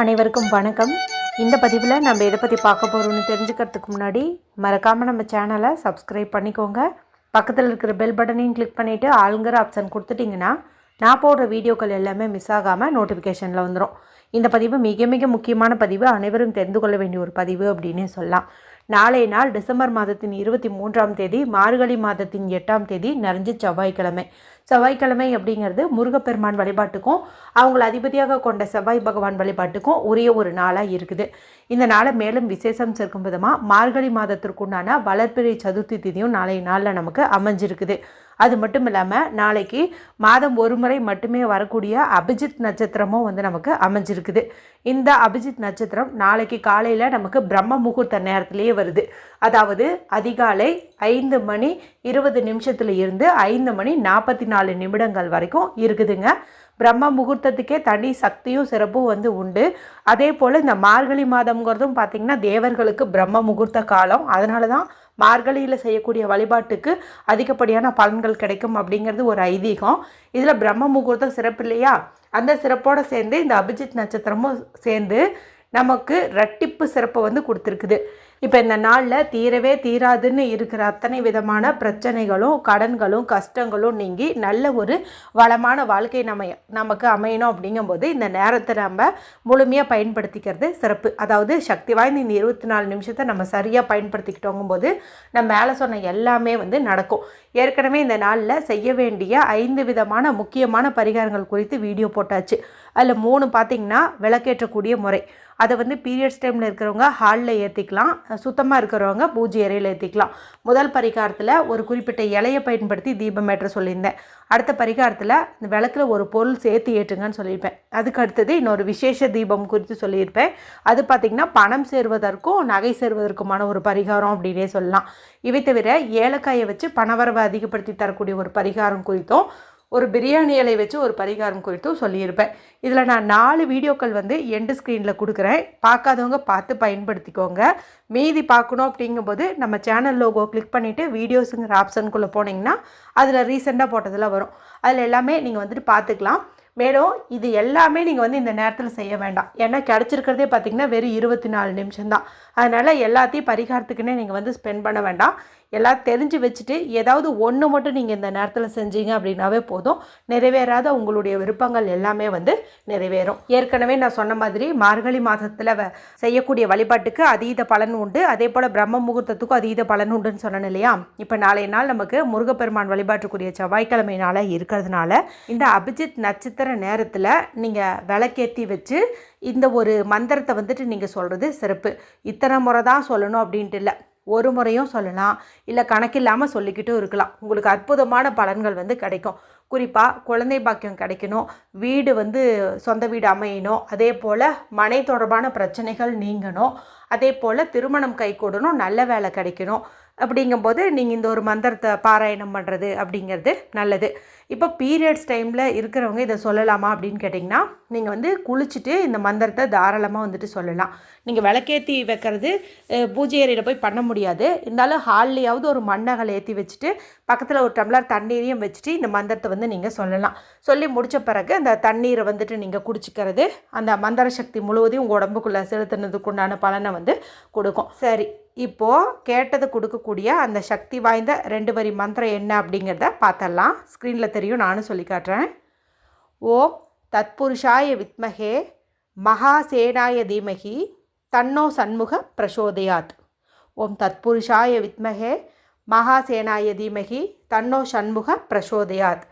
அனைவருக்கும் வணக்கம். இந்த பதிவில் நம்ம எதை பற்றி பார்க்க போகிறோம்னு தெரிஞ்சுக்கிறதுக்கு முன்னாடி மறக்காமல் நம்ம சேனலை சப்ஸ்கிரைப் பண்ணிக்கோங்க. பக்கத்தில் இருக்கிற பெல் பட்டனையும் கிளிக் பண்ணிவிட்டு ஆளுங்கிற ஆப்ஷன் கொடுத்துட்டிங்கன்னா நான் போடுற வீடியோக்கள் எல்லாமே மிஸ் ஆகாமல் நோட்டிஃபிகேஷனில் வந்துடும் இந்த பதிவு மிக மிக முக்கியமான பதிவு. அனைவரும் தெரிந்து கொள்ள வேண்டிய ஒரு பதிவு அப்படின்னே சொல்லலாம். நாளைய நாள் டிசம்பர் மாதத்தின் இருபத்தி மூன்றாம் தேதி மார்கழி மாதத்தின் எட்டாம் தேதி நிறைஞ்ச செவ்வாய்க்கிழமை. செவ்வாய்க்கிழமை அப்படிங்கிறது முருகப்பெருமான் வழிபாட்டுக்கும் அவங்கள அதிபதியாக கொண்ட செவ்வாய் பகவான் வழிபாட்டுக்கும் உரிய ஒரு நாளாக இருக்குது. இந்த நாளை மேலும் விசேஷம் சேர்க்கும் விதமாக மார்கழி மாதத்திற்குண்டான வளர்ப்பிறை சதுர்த்தி திதியும் நாளைய நாளில் நமக்கு அமைஞ்சிருக்குது. அது மட்டும் இல்லாமல் நாளைக்கு மாதம் ஒரு முறை மட்டுமே வரக்கூடிய அபிஜித் நட்சத்திரமும் வந்து நமக்கு அமைஞ்சிருக்குது. இந்த அபிஜித் நட்சத்திரம் நாளைக்கு காலையில் நமக்கு பிரம்ம முகூர்த்த நேரத்திலேயே வருது. அதாவது அதிகாலை ஐந்து மணி இருபது நிமிஷத்துல இருந்து ஐந்து மணி நாற்பத்தி நாலு நிமிடங்கள் வரைக்கும் இருக்குதுங்க. பிரம்ம முகூர்த்தத்துக்கே தனி சக்தியும் சிறப்பும் வந்து உண்டு. அதே போல் இந்த மார்கழி மாதம்ங்கிறதும் பார்த்திங்கன்னா தேவர்களுக்கு பிரம்ம முகூர்த்த காலம். அதனால தான் மார்கழியில் செய்யக்கூடிய வழிபாட்டுக்கு அதிகப்படியான பலன்கள் கிடைக்கும் அப்படிங்கிறது ஒரு ஐதீகம். இதில் பிரம்ம முகூர்த்தம் சிறப்பு இல்லையா? அந்த சிறப்போடு சேர்ந்து இந்த அபிஜித் நட்சத்திரமும் சேர்ந்து நமக்கு ரட்டிப்பு சிறப்பை வந்து கொடுத்துருக்குது. இப்போ இந்த நாளில் தீரவே தீராதுன்னு இருக்கிற அத்தனை விதமான பிரச்சனைகளும் கடன்களும் கஷ்டங்களும் நீங்கி நல்ல ஒரு வளமான வாழ்க்கை நம்ம நமக்கு அமையணும் அப்படிங்கும்போது இந்த நேரத்தை நம்ம முழுமையாக பயன்படுத்திக்கிறது சிறப்பு. அதாவது சக்தி வாய்ந்த இந்த இருபத்தி நாலு நிமிஷத்தை நம்ம சரியாக பயன்படுத்திக்கிட்டோங்கும் போது நம்ம மேலே சொன்ன எல்லாமே வந்து நடக்கும். ஏற்கனவே இந்த நாளில் செய்ய வேண்டிய ஐந்து விதமான முக்கியமான பரிகாரங்கள் குறித்து வீடியோ போட்டாச்சு. அதில் மூணு பார்த்திங்கன்னா விளக்கேற்றக்கூடிய முறை. அதை வந்து பீரியட்ஸ் டைமில் இருக்கிறவங்க ஹாலில் ஏற்றிக்கலாம் சுத்தமாக இருக்கிறவங்க பூஜை அறையில் ஏற்றிக்கலாம் முதல் பரிகாரத்தில் ஒரு குறிப்பிட்ட இலையை பயன்படுத்தி தீபம் ஏற்ற சொல்லியிருந்தேன். அடுத்த பரிகாரத்தில் இந்த விளக்கில் ஒரு பொருள் சேர்த்து ஏற்றுங்கன்னு சொல்லியிருப்பேன். அதுக்கு அடுத்தது இன்னொரு விசேஷ தீபம் குறித்து சொல்லியிருப்பேன். அது பார்த்திங்கன்னா பணம் சேர்வதற்கும் நகை சேர்வதற்குமான ஒரு பரிகாரம் அப்படின்னே சொல்லலாம். இவை தவிர ஏலக்காயை வச்சு பணவரவை அதிகப்படுத்தி தரக்கூடிய ஒரு பரிகாரம் குறித்தும் ஒரு பிரியாணி இலை வச்சு ஒரு பரிகாரம் குறித்தும் சொல்லியிருப்பேன். இதில் நான் நாலு வீடியோக்கள் வந்து எண்டு ஸ்க்ரீனில் கொடுக்குறேன். பார்க்காதவங்க பார்த்து பயன்படுத்திக்கோங்க. மீதி பார்க்கணும் அப்படிங்கும்போது நம்ம சேனல் லோகோ கிளிக் பண்ணிவிட்டு வீடியோஸுங்கிற ஆப்ஷனுக்குள்ளே போனீங்கன்னா அதில் ரீசெண்டாக போட்டதில் வரும். அதில் எல்லாமே நீங்கள் வந்துட்டு பார்த்துக்கலாம். மேலும் இது எல்லாமே நீங்கள் வந்து இந்த நேரத்தில் செய்ய வேண்டாம். ஏன்னா கிடச்சிருக்கிறதே பார்த்திங்கன்னா வெறும் இருபத்தி நாலு நிமிஷம் தான் அதனால் எல்லாத்தையும் பரிகாரத்துக்குன்னே நீங்கள் வந்து ஸ்பெண்ட் பண்ண வேண்டாம். எல்லாம் தெரிஞ்சு வச்சுட்டு ஏதாவது ஒன்று மட்டும் நீங்கள் இந்த நேரத்தில் செஞ்சீங்க அப்படின்னாவே போதும். நிறைவேறாத உங்களுடைய விருப்பங்கள் எல்லாமே வந்து நிறைவேறும். ஏற்கனவே நான் சொன்ன மாதிரி மார்கழி மாதத்தில் செய்யக்கூடிய வழிபாட்டுக்கு அதீத பலன் உண்டு. அதே போல் பிரம்ம முகூர்த்தத்துக்கும் அதீத பலன் உண்டுன்னு சொன்னேன் இல்லையா? இப்போ நாளைய நாள் நமக்கு முருகப்பெருமான் வழிபாட்டுக்குரிய செவ்வாய்க்கிழமை நாளாக இருக்கிறதுனால இந்த அபிஜித் நட்சத்திர நேரத்தில் நீங்கள் விளக்கேற்றி வச்சு இந்த ஒரு மந்திரத்தை வந்துட்டு நீங்கள் சொல்கிறது சிறப்பு. இத்தனை முறை தான் சொல்லணும் அப்படின்ட்டு இல்லை. ஒரு முறையும் சொல்லலாம் இல்லை கணக்கில்லாமல் சொல்லிக்கிட்டும் இருக்கலாம். உங்களுக்கு அற்புதமான பலன்கள் வந்து கிடைக்கும். குறிப்பாக குழந்தை பாக்கியம் கிடைக்கணும் வீடு வந்து சொந்த வீடு அமையணும் அதே போல் மனை தொடர்பான பிரச்சனைகள் நீங்கணும் அதே போல் திருமணம் கைகூடணும் நல்ல வேலை கிடைக்கணும். அப்படிங்கும்போது நீங்கள் இந்த ஒரு மந்திரத்தை பாராயணம் பண்ணுறது அப்படிங்கிறது நல்லது. இப்போ பீரியட்ஸ் டைமில் இருக்கிறவங்க இதை சொல்லலாமா அப்படின்னு கேட்டிங்கன்னா நீங்கள் வந்து குளிச்சுட்டு இந்த மந்திரத்தை தாராளமாக வந்துட்டு சொல்லலாம். நீங்கள் விளக்கேற்றி வைக்கிறது பூஜை அறையில் போய் பண்ண முடியாது. இருந்தாலும் ஹால்லையாவது ஒரு மண்ணகல் ஏற்றி வச்சுட்டு பக்கத்தில் ஒரு டம்ளர் தண்ணீரையும் வச்சுட்டு இந்த மந்திரத்தை வந்து நீங்கள் சொல்லலாம். சொல்லி முடித்த பிறகு அந்த தண்ணீரை வந்துட்டு நீங்கள் குடிச்சிக்கிறது அந்த மந்திர சக்தி முழுவதையும் உங்கள் உடம்புக்குள்ளே செலுத்துனதுக்கு உண்டான பலனை வந்து கொடுக்கும். சரி. இப்போது கேட்டதை கொடுக்கக்கூடிய அந்த சக்தி வாய்ந்த ரெண்டு வரி மந்திரம் என்ன அப்படிங்கிறத பார்த்தலாம் ஸ்க்ரீனில் தெரியும் நானும் சொல்லி காட்டுறேன். ஓம் தத்புருஷாய வித்மகே மகாசேனாய தீமகி தன்னோ சண்முக பிரசோதயாத். ஓம் தத்புருஷாய வித்மகே மகாசேனாய தீமகி தன்னோ சண்முக பிரசோதயாத்.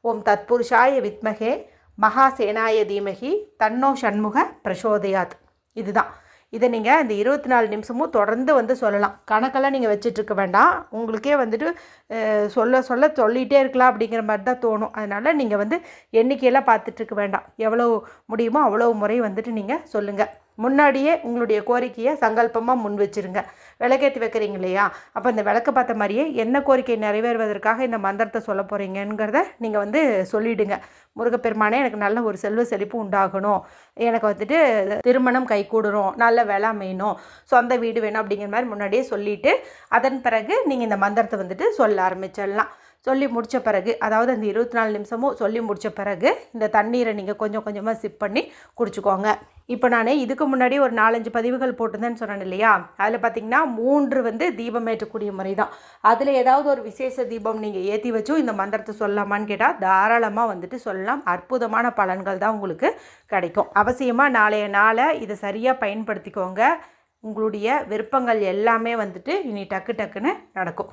ஓம் தத்புருஷாய வித்மகே மகாசேனாய தீமகி தன்னோ சண்முக பிரசோதயாத். இதுதான். இதை நீங்கள் இந்த இருபத்தி நாலு நிமிஷமும் தொடர்ந்து வந்து சொல்லலாம். கணக்கெல்லாம் நீங்கள் வச்சிட்ருக்க வேண்டாம். உங்களுக்கே வந்துட்டு சொல்ல சொல்ல சொல்லிகிட்டே இருக்கலாம் அப்படிங்கிற மாதிரி தான் தோணும். அதனால் நீங்கள் வந்து எண்ணிக்கையெல்லாம் பார்த்துட்ருக்க வேண்டாம். எவ்வளோ முடியுமோ அவ்வளோ முறை வந்துட்டு நீங்கள் சொல்லுங்கள் முன்னாடியே உங்களுடைய கோரிக்கையை சங்கல்பமாக முன் வச்சுருங்க. விளக்கேற்றி வைக்கிறீங்க இல்லையா? அப்போ இந்த விளக்க பார்த்த மாதிரியே என்ன கோரிக்கை நிறைவேறுவதற்காக இந்த மந்திரத்தை சொல்ல போகிறீங்கிறத நீங்கள் வந்து சொல்லிவிடுங்க முருகப்பெருமானே எனக்கு நல்ல ஒரு செல்வ செழிப்பு உண்டாகணும். எனக்கு வந்துட்டு திருமணம் கைகூடணும் நல்ல வேலை அமையணும். சொந்த வீடு வேணும் அப்படிங்கிற மாதிரி முன்னாடியே சொல்லிவிட்டு அதன் பிறகு நீங்கள் இந்த மந்திரத்தை வந்துட்டு சொல்ல ஆரம்பிச்சிடலாம். சொல்லி முடித்த பிறகு அதாவது அந்த இருபத்தி நாலு நிமிஷமும் சொல்லி முடித்த பிறகு இந்த தண்ணீரை நீங்கள் கொஞ்சம் கொஞ்சமாக சிப் பண்ணி குடிச்சுக்கோங்க. இப்போ நான் இதுக்கு முன்னாடி ஒரு நாலஞ்சு பதிவுகள் போட்டிருந்தேன்னு சொன்னேன் இல்லையா? அதில் பார்த்தீங்கன்னா மூன்று வந்து தீபம் ஏற்றக்கூடிய முறை தான். அதில் ஏதாவது ஒரு விசேஷ தீபம் நீங்கள் ஏற்றி வச்சும் இந்த மந்திரத்தை சொல்லலாமான்னு கேட்டால் தாராளமாக வந்துட்டு சொல்லலாம். அற்புதமான பலன்கள் தான் உங்களுக்கு கிடைக்கும். அவசியமாக நாளைய நாளை இதை சரியாக பயன்படுத்திக்கோங்க. உங்களுடைய விருப்பங்கள் எல்லாமே வந்துட்டு இனி டக்கு டக்குன்னு நடக்கும்.